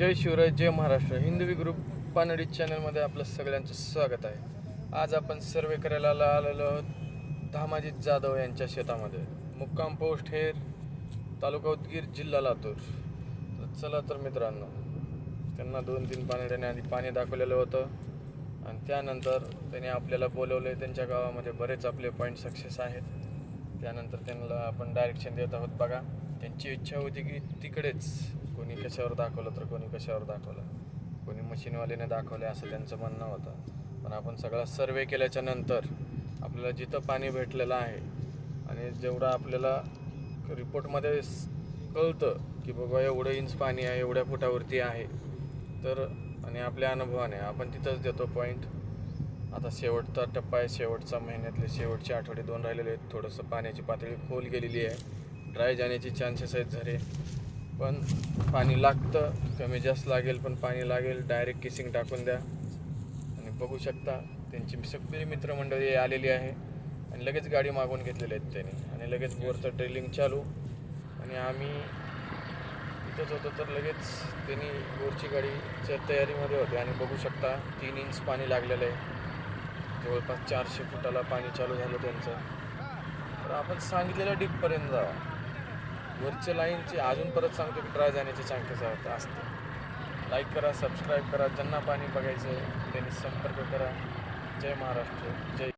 जय शिवराय जय महाराष्ट्र. हिंदवी ग्रुप पानडी चॅनलमध्ये आपलं सगळ्यांचं स्वागत आहे. आज आपण सर्वे करायला आलेलो आहोत धामाजित जाधव यांच्या शेतामध्ये. मुक्काम पोस्ट हेर तालुका उदगीर जिल्हा लातूर. तर चला तर मित्रांनो त्यांना दोन तीन पानड्याने आधी पाणी दाखवलेलं होतं. आणि त्यानंतर त्यांनी आपल्याला बोलवले त्यांच्या गावामध्ये बरेच आपले पॉईंट सक्सेस आहेत. त्यानंतर त्यांना आपण डायरेक्शन देत आहोत बघा. त्यांची इच्छा होती की तिकडेच कोणी कशावर दाखवलं तर कोणी कशावर दाखवलं. कोणी मशीनवाल्याने दाखवले असं त्यांचं म्हणणं होतं. पण आपण सगळा सर्वे केल्याच्यानंतर आपल्याला जिथं पाणी भेटलेलं आहे आणि जेवढं आपल्याला रिपोर्टमध्ये कळतं की बाबा एवढं इंच पाणी आहे एवढ्या फुटावरती आहे तर आणि आपल्या अनुभवाने आपण तिथंच देतो पॉईंट. आता शेवटचा टप्पा आहे शेवटचा महिन्यातले शेवटचे आठवडे दोन राहिलेले आहेत. थोडंसं पाण्याची पातळी खोल गेलेली आहे. ड्राय जाण्याचे चान्सेस आहेत झरे. पण पाणी लागतं कमी जास्त लागेल पण पाणी लागेल डायरेक्ट किसिंग टाकून द्या. आणि बघू शकता त्यांची सगळी मित्रमंडळी आलेली आहे. आणि लगेच गाडी मागून घेतलेली आहेत त्यांनी. आणि लगेच बोरचं ड्रिलिंग चालू. आणि आम्ही इथंच होतो तर लगेच त्यांनी बोरची गाडीच्या तयारीमध्ये होते. आणि बघू शकता तीन इंच पाणी लागलेलं आहे. जवळपास चारशे फुटाला पाणी चालू झालं त्यांचं. तर आपण सांगितलेल्या डीपपर्यंत जावा. वरच्या लाईनची अजून परत सांगतो की ड्राय जाण्याचे चान्सेस असते लाईक करा सबस्क्राईब करा ज्यांना पाणी बघायचं आहे त्यांनी संपर्क करा. जय महाराष्ट्र जय